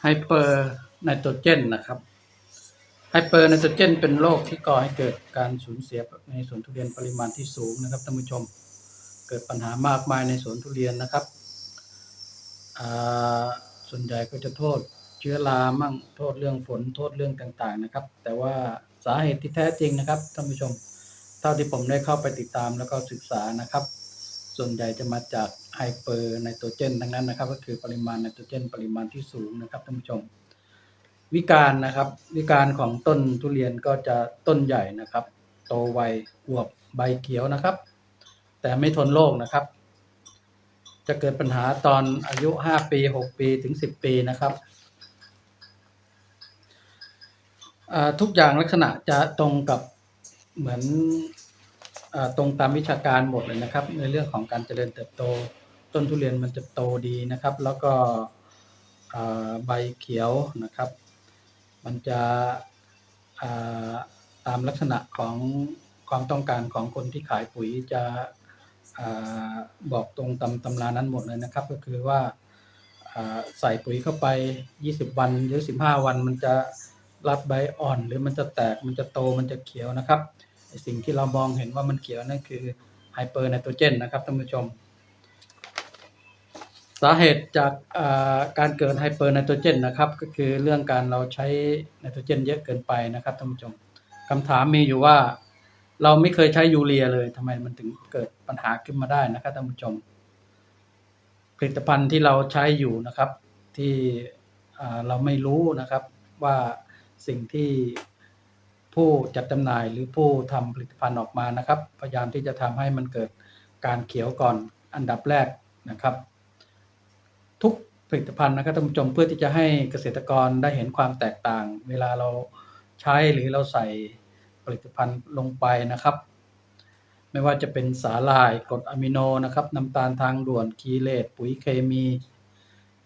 ไฮเปอร์ไนโตรเจนนะครับไฮเปอร์ไนโตรเจนเป็นโรคที่ก่อให้เกิดการสูญเสียในสวนทุเรียนปริมาณที่สูงนะครับท่านผู้ชม เกิดปัญหามากมายในสวนทุเรียนนะครับ ส่วนใหญ่ก็จะโทษเชื้อรามั่งโทษเรื่องฝนโทษเรื่องต่างๆนะครับ แต่ว่าสาเหตุที่แท้จริงนะครับท่านผู้ชม เท่าที่ผมได้เข้าไปติดตามแล้วก็ศึกษานะครับ ส่วนใหญ่จะมาจากไฮเปอร์ไนโตรเจนทั้งนั้นนะครับ ก็คือปริมาณไนโตรเจน ปริมาณที่สูงนะครับท่านผู้ชม วิการนะครับ วิการของต้นทุเรียนก็จะต้นใหญ่นะครับ โตไวอวบใบเขียวนะครับ แต่ไม่ทนโรคนะครับ จะเกิดปัญหาตอนอายุ 5 ปี 6 ปีถึง 10 ปีนะครับทุกอย่างลักษณะจะตรงกับเหมือน ตรงตามวิชาการหมดเลยนะครับ ในเรื่องของการเจริญเติบโต ต้นทุเรียนมันจะโตดีนะครับ แล้วก็ใบเขียวนะครับ มันจะาตามลักษณะของความต้องการของคนที่ขายปุ๋ยจะอบอกตรงตำตำรานั้นหมดเลยนะครับ ก็คือว่าาใส่ปุ๋ยเข้าไป 20 วันหรือ 15 วัน มันจะรับใบอ่อน หรือมันจะแตกมันจะโตมันจะเขียวนะครับ สิ่งที่เรามองเห็นว่ามันเขียวนั่นคือไฮเปอร์ไนโตรเจนนะครับท่านผู้ชม สาเหตุจากการเกิดไฮเปอร์ไนโตรเจนนะครับก็คือเรื่องการเราใช้ไนโตรเจนเยอะเกินไปนะครับท่านผู้ชมคำถามมีอยู่ว่าเราไม่เคยใช้ยูเรียเลยทำไมมันถึงเกิดปัญหาขึ้นมาได้นะครับท่านผู้ชม ผลิตภัณฑ์ที่เราใช้อยู่นะครับที่เราไม่รู้นะครับว่าสิ่งที่ ผู้จัดจำหน่ายหรือผู้ทำผลิตภัณฑ์ออกมานะครับ พยายามที่จะทำให้มันเกิดการเขียวก่อนอันดับแรกนะครับ ทุกผลิตภัณฑ์นะครับท่านผู้ชมเพื่อที่จะให้เกษตรกรได้เห็นความแตกต่าง เวลาเราใช้หรือเราใส่ผลิตภัณฑ์ลงไปนะครับ ไม่ว่าจะเป็นสาหร่ายกรดอะมิโนนะครับน้ำตาลทางด่วนคีเลตปุ๋ยเคมี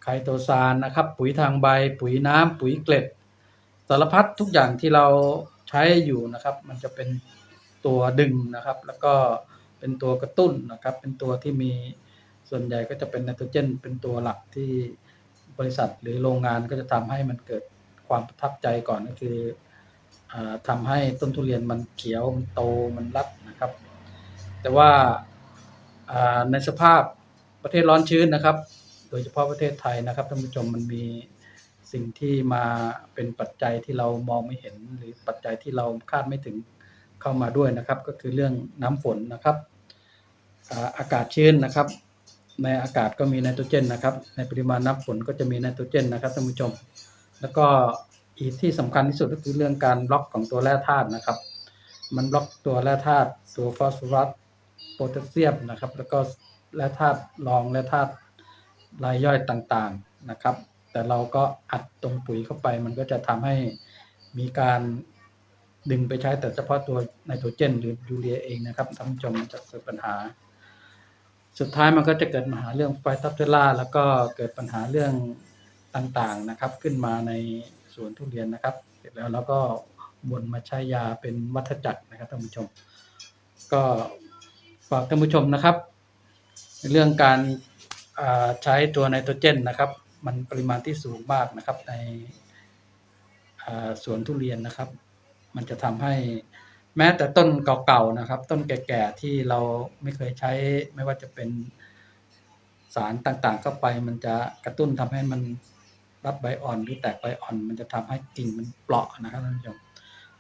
ไคโตซานนะครับ ปุ๋ยทางใบ ปุ๋ยน้ำปุ๋ยเกล็ดสารพัดทุกอย่างที่เรา ใช้อยู่นะครับ มันจะเป็นตัวดึงนะครับ แล้วก็เป็นตัวกระตุ้นนะครับ เป็นตัวที่มีส่วนใหญ่ก็จะเป็นไนโตรเจน เป็นตัวหลักที่บริษัทหรือโรงงานก็จะทำให้มันเกิดความประทับใจก่อนก็คืออาทำให้ต้นทุเรียนมันเขียวมันโตมันรัดนะครับ แต่ว่าในสภาพประเทศร้อนชื้นนะครับ โดยเฉพาะประเทศไทยนะครับท่านผู้ชมมันมี สิ่งที่มาเป็นปัจจัยที่เรามองไม่เห็น หรือปัจจัยที่เราคาดไม่ถึงเข้ามาด้วยนะครับ ก็คือเรื่องน้ำฝนนะครับอากาศชื้นนะครับ ในอากาศก็มีไนโตรเจนนะครับ ในปริมาณน้ำฝนก็จะมีไนโตรเจนนะครับท่านผู้ชม แล้วก็อีกที่สำคัญที่สุดก็คือเรื่องการบล็อกของตัวแร่ธาตุนะครับ มันบล็อกตัวแร่ธาตุตัวฟอสฟอรัสโพแทสเซียมนะครับ แล้วก็แร่ธาตุรองแร่ธาตุรายย่อยต่างๆนะครับ แต่เราก็อัดตรงปุ๋ยเข้าไป มันก็จะทำให้มีการดึงไปใช้แต่เฉพาะตัวไนโตรเจนหรือยูเรียเองนะครับท่านผู้ชมจะเกิดปัญหา สุดท้ายมันก็จะเกิดปัญหาเรื่องไฟทับเทล่าแล้วก็เกิดปัญหาเรื่องต่างๆนะครับ ขึ้นมาในสวนทุเรียนนะครับ เสร็จแล้วเราก็วนมาใช้ยาเป็นวัฏจักรนะครับท่านผู้ชม ก็ฝากท่านผู้ชมนะครับ เรื่องการใช้ตัวไนโตรเจนนะครับ มันปริมาณที่สูงมากนะครับ ในสวนทุเรียนนะครับ มันจะทำให้แม้แต่ต้นเก่าๆนะครับ ต้นแก่ๆที่เราไม่เคยใช้ไม่ว่าจะเป็นสารต่างๆ เข้าไป มันจะกระตุ้นทำให้มันรับใบอ่อนหรือแตกใบอ่อน มันจะทำให้กิ่งมันเปราะนะครับท่านผู้ชม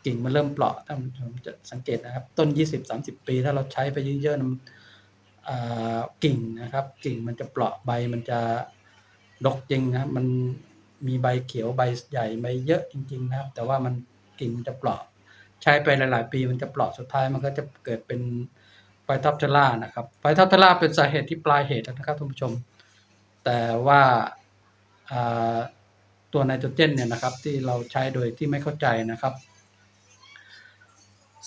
กิ่งมันเริ่มเปราะท่านผู้ชมจะสังเกตนะครับ ต้น 20-30 ปี ถ้าเราใช้ไปเยอะๆมันกิ่งนะครับ กิ่งมันจะเปราะใบมันจะ ดกจริงนะครับมันมีใบเขียวใบใหญ่ใบเยอะจริง ๆ นะครับ แต่ว่ามันกิ่งมันจะเปราะใช้ไปหลาย ๆ ปีมันจะเปราะสุดท้ายมันก็จะเกิดเป็นไฟท็อปเทล่านะครับไฟท็อปเทล่าเป็นสาเหตุที่ปลายเหตุนะครับท่านผู้ชม แต่ว่าอ่าตัวไนโตรเจนเนี่ยนะครับที่เราใช้โดยที่ไม่เข้าใจนะครับ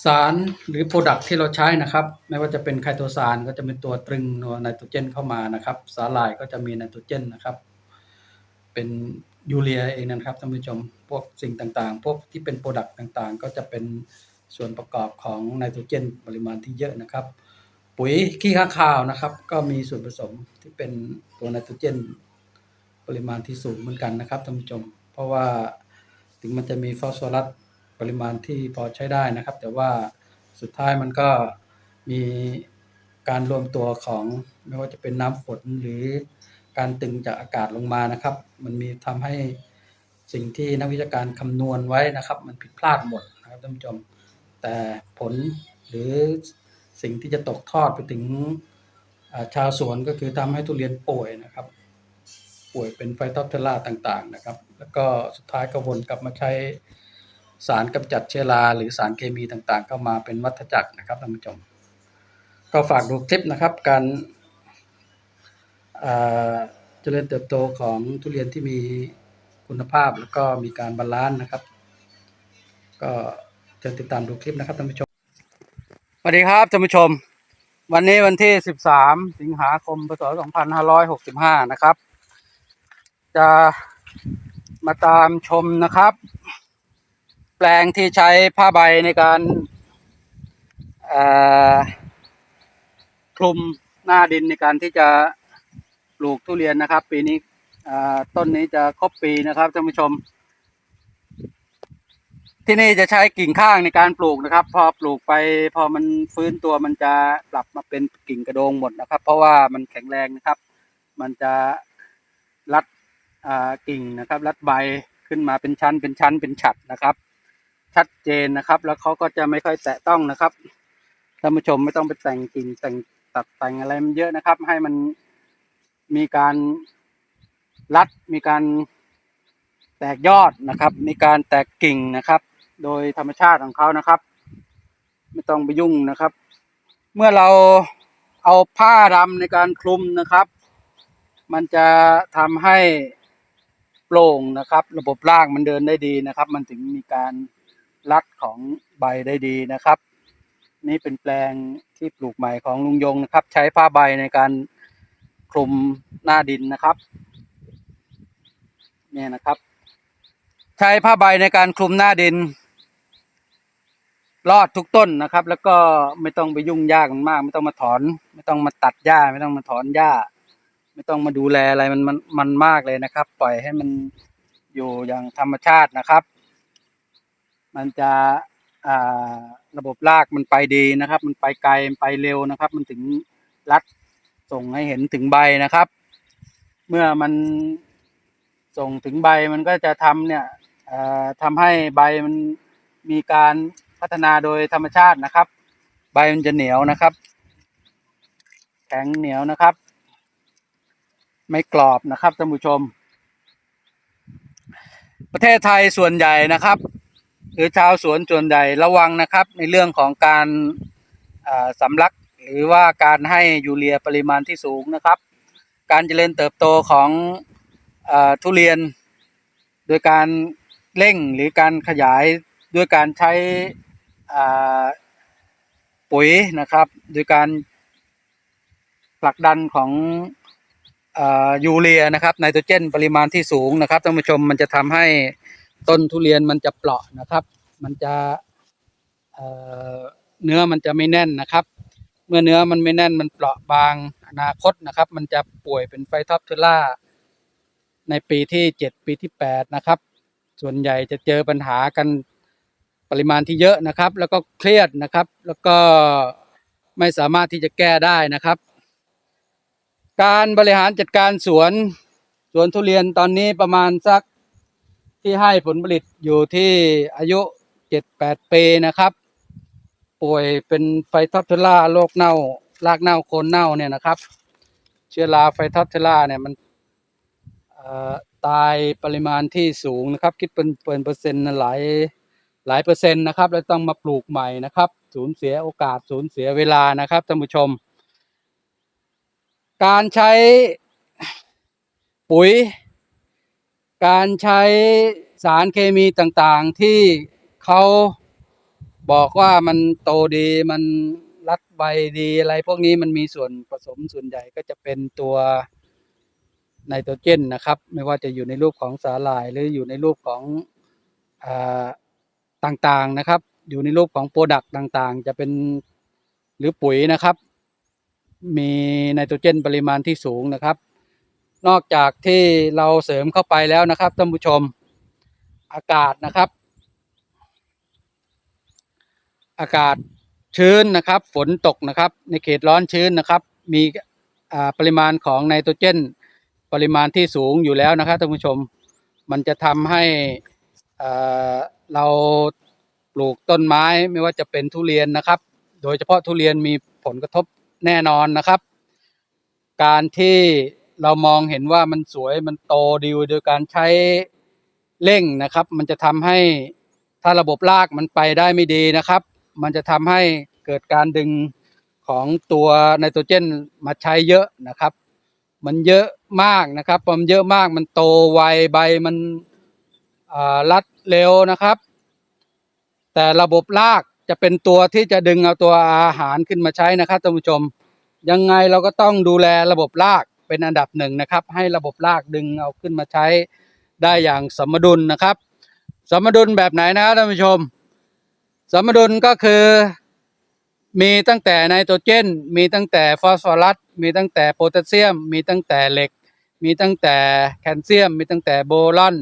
สารหรือโปรดักที่เราใช้นะครับ ไม่ว่าจะเป็นไคโตซานก็จะเป็นตัวตรึงตัวไนโตรเจนเข้ามานะครับ สาหร่ายก็จะมีไนโตรเจนนะครับ เป็นยูเรียเองนะครับท่านผู้ชมพวกสิ่งต่างๆ พวกที่เป็นโปรดักต์ต่างๆ ก็จะเป็นส่วนประกอบของไนโตรเจนปริมาณที่เยอะนะครับ ปุ๋ยขี้ข้างคาวนะครับ ก็มีส่วนผสมที่เป็นตัวไนโตรเจน ปริมาณที่สูงเหมือนกันนะครับท่านผู้ชม เพราะว่าถึงมันจะมีฟอสฟอรัสปริมาณที่พอใช้ได้นะครับ แต่ว่าสุดท้ายมันก็มีการรวมตัวของไม่ว่าจะเป็นน้ำฝนหรือ การตึงจากอากาศลงมานะครับ มันมีทำให้สิ่งที่นักวิชาการคำนวณไว้นะครับ มันผิดพลาดหมดนะครับท่านผู้ชม แต่ผลหรือสิ่งที่จะตกทอดไปถึงชาวสวนก็คือทำให้ทุเรียนป่วยนะครับ ป่วยเป็นไฟทอปเทอร่าต่างๆนะครับ แล้วก็สุดท้ายก็วนกลับมาใช้สารกำจัดเชื้อรา หรือสารเคมีต่างๆ เข้ามาเป็นวัฏจักรนะครับท่านผู้ชม ก็ฝากดูคลิปนะครับการ เจริญเติบโตของทุเรียนที่มีคุณภาพแล้วก็มีการบาลานซ์นะครับ ก็เชิญติดตามดูคลิปนะครับท่านผู้ชมสวัสดีครับท่านผู้ชม วันนี้วันที่ 13 สิงหาคมพศ2565 นะครับ จะมาตามชมนะครับ แปลงที่ใช้ผ้าใบในการคลุมหน้าดินในการที่จะ ลูกทุเรียนนะครับ ปีนี้ต้นนี้จะครบปีนะครับท่านผู้ชม ที่นี่จะใช้กิ่งข้างในการปลูกนะครับ พอปลูกไปพอมันฟื้นตัวมันจะปรับมาเป็นกิ่งกระโดงหมดนะครับ เพราะว่ามันแข็งแรงนะครับ มันจะรัดกิ่งนะครับ รัดใบขึ้นมาเป็นชั้นเป็นชั้นเป็นฉัดนะครับ ชัดเจนนะครับ แล้วเขาก็จะไม่ค่อยแตะต้องนะครับท่านผู้ชมไม่ต้องไปแต่งกิ่งแต่งตัดแต่งอะไรมันเยอะนะครับ ให้มัน มีการรัดมีการแตกยอดนะครับ มีการแตกกิ่งนะครับ โดยธรรมชาติของเขานะครับ ไม่ต้องไปยุ่งนะครับ เมื่อเราเอาผ้าดำในการคลุมนะครับ มันจะทำให้โปร่งนะครับ ระบบรากมันเดินได้ดีนะครับ มันถึงมีการรัดของใบได้ดีนะครับ นี่เป็นแปลงที่ปลูกใหม่ของลุงยงนะครับ ใช้ผ้าใบในการ ลุมหน้าดินนะครับเนี่ยนะครับ ใช้ผ้าใบในการคลุมหน้าดิน รอดทุกต้นนะครับ แล้วก็ไม่ต้องไปยุ่งยากมันมาก ไม่ต้องมาถอน ไม่ต้องมาตัดหญ้า ไม่ต้องมาถอนหญ้า ไม่ต้องมาดูแลอะไรมันมันมันมากเลยนะครับ ปล่อยให้มันอยู่อย่างธรรมชาตินะครับ มันจะอ่าระบบรากมันไปดีนะครับ มันไปไกลมันไปเร็วนะครับ มันถึงรัด ส่งให้เห็นถึงใบนะครับ เมื่อมันส่งถึงใบมันก็จะทำเนี่ยทำให้ใบมันมีการพัฒนาโดยธรรมชาตินะครับ ใบมันจะเหนียวนะครับ แข็งเหนียวนะครับ ไม่กรอบนะครับท่านผู้ชม ประเทศไทยส่วนใหญ่นะครับ หรือชาวสวนส่วนใหญ่ระวังนะครับ ในเรื่องของการสำลัก หรือว่าการให้ยูเรียปริมาณที่สูงนะครับ การเจริญเติบโตของอทุเรียน โดยการเร่งหรือการขยายด้วยการใช้ปุ๋ยนะครับ โดยการผลักดันของอยูเรียนะครับไนโตรเจนปริมาณที่สูงนะครับท่านผู้ชมมันจะทำให้ต้นทุเรียนมันจะเปราะนะครับ มันจะเนื้อมันจะไม่แน่นนะครับ เมื่อเนื้อมันไม่แน่นมันเปราะบางอนาคตนะครับ มันจะป่วยเป็นไฟท็อปเทอร่า ในปีที่เจ็ดปีที่แปดนะครับ ส่วนใหญ่จะเจอปัญหากันปริมาณที่เยอะนะครับ แล้วก็เครียดนะครับ แล้วก็ไม่สามารถที่จะแก้ได้นะครับ การบริหารจัดการสวนสวนทุเรียนตอนนี้ประมาณสักที่ให้ผลผลิตอยู่ที่อายุเจ็ดแปดปีนะครับ ป่วยเป็นไฟท็อปเทอร่าโรคเน่ารากเน่าโคนเน่าเนี่ยนะครับ เชื้อราไฟท็อปเทอร่าเนี่ยมันตายปริมาณที่สูงนะครับ คิดเป็นเป็นเปอร์เซ็นต์หลายหลายเปอร์เซ็นต์นะครับแล้วต้องมาปลูกใหม่นะครับ สูญเสียโอกาสสูญเสียเวลานะครับท่านผู้ชม การใช้ปุ๋ย การใช้สารเคมีต่างๆที่เขา บอกว่ามันโตดีมันรัดใบดีอะไร พวกนี้มันมีส่วนผสมส่วนใหญ่ก็จะเป็นตัวไนโตรเจนนะครับ ไม่ว่าจะอยู่ในรูปของสาหร่าย หรืออยู่ในรูปของอต่างๆนะครับ อยู่ในรูปของโปรดักต์ต่างๆ จะเป็นหรือปุ๋ยนะครับ มีไนโตรเจนปริมาณที่สูงนะครับ นอกจากที่เราเสริมเข้าไปแล้วนะครับท่านผู้ชมอากาศนะครับ อากาศชื้นนะครับ ฝนตกนะครับ ในเขตร้อนชื้นนะครับ มีอ่าปริมาณของไนโตรเจน ปริมาณที่สูงอยู่แล้วนะครับท่านผู้ชม มันจะทำให้อ่อเราปลูกต้นไม้ไม่ว่าจะเป็นทุเรียนนะครับ โดยเฉพาะทุเรียนมีผลกระทบแน่นอนนะครับ การที่เรามองเห็นว่ามันสวยมันโตดีโดยการใช้เร่งนะครับ มันจะทำให้ถ้าระบบรากมันไปได้ไม่ดีนะครับ มันจะทำให้เกิดการดึงของตัวไนโตรเจนมาใช้เยอะนะครับ มันเยอะมากนะครับพอมันเยอะมากมันโตไวใบมันรัดเร็วนะครับ แต่ระบบรากจะเป็นตัวที่จะดึงเอาตัวอาหารขึ้นมาใช้นะครับท่านผู้ชม ยังไงเราก็ต้องดูแลระบบรากเป็นอันดับหนึ่งนะครับ ให้ระบบรากดึงเอาขึ้นมาใช้ได้อย่างสมดุลนะครับ สมดุลแบบไหนนะครับท่านผู้ชม สมดุลก็คือมีตั้งแต่ไนโตรเจน มีตั้งแต่ฟอสฟอรัส มีตั้งแต่โพแทสเซียม มีตั้งแต่เหล็ก มีตั้งแต่แคลเซียม มีตั้งแต่โบรอน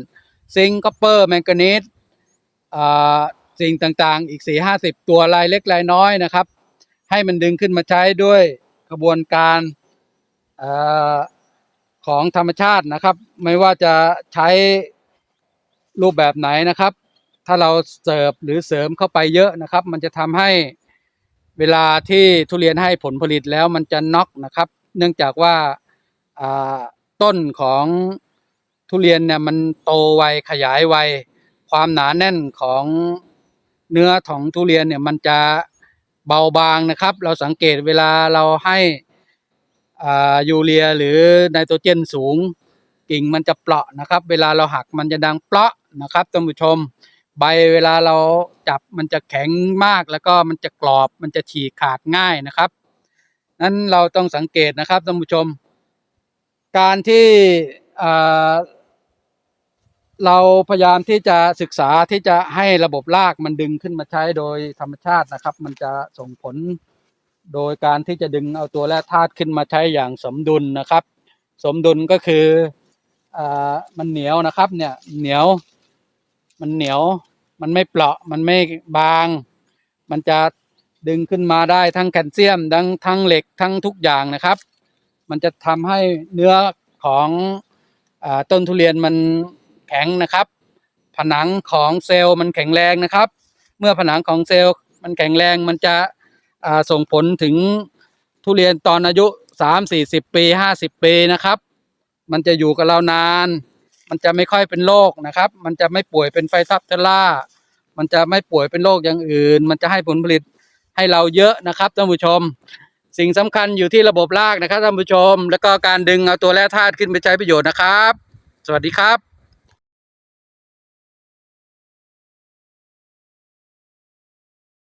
ซิงค์ คอปเปอร์ แมงกานีสสิ่งต่างๆ อีกสี่ห้าสิบตัวรายเล็กรายน้อยนะครับ ให้มันดึงขึ้นมาใช้ด้วยกระบวนการออของธรรมชาตินะครับ ไม่ว่าจะใช้รูปแบบไหนนะครับ ถ้าเราเสิร์ฟหรือเสริมเข้าไปเยอะนะครับ มันจะทำให้เวลาที่ทุเรียนให้ผลผลิตแล้วมันจะน็อกนะครับ เนื่องจากว่าต้นของทุเรียนเนี่ยมันโตไวขยายไวความหนาแน่นของเนื้อของทุเรียนเนี่ยมันจะเบาบางนะครับ เราสังเกตเวลาเราให้ยูเรียหรือไนโตรเจนสูง กิ่งมันจะเปราะนะครับ เวลาเราหักมันจะดังเปราะนะครับท่านผู้ชม ใบเวลาเราจับมันจะแข็งมากแล้วก็มันจะกรอบมันจะฉีกขาดง่ายนะครับ นั้นเราต้องสังเกตนะครับท่านผู้ชม การที่เราพยายามที่จะศึกษาที่จะให้ระบบรากมันดึงขึ้นมาใช้โดยธรรมชาตินะครับ มันจะส่งผลโดยการที่จะดึงเอาตัวแร่ธาตุขึ้นมาใช้อย่างสมดุลนะครับ สมดุลก็คืออมันเหนียวนะครับเนี่ยเหนียว มันเหนียว มันไม่เปราะ มันไม่บาง มันจะดึงขึ้นมาได้ทั้งแคลเซียม ทั้งทั้งเหล็กทั้งทุกอย่างนะครับ มันจะทำให้เนื้อของอต้นทุเรียนมันแข็งนะครับ ผนังของเซลล์มันแข็งแรงนะครับ เมื่อผนังของเซลล์มันแข็งแรงมันจะส่งผลถึงทุเรียนตอนอายุสามสี่สิบปีห้าสิบปีนะครับ มันจะอยู่กับเรานาน มันจะไม่ค่อยเป็นโรคนะครับ มันจะไม่ป่วยเป็นไฟทับเทล่า มันจะไม่ป่วยเป็นโรคอย่างอื่น มันจะให้ผลผลิตให้เราเยอะนะครับท่านผู้ชม สิ่งสำคัญอยู่ที่ระบบรากนะครับท่านผู้ชม แล้วก็การดึงเอาตัวแร่ธาตุขึ้นไปใช้ประโยชน์นะครับ สวัสดีครับ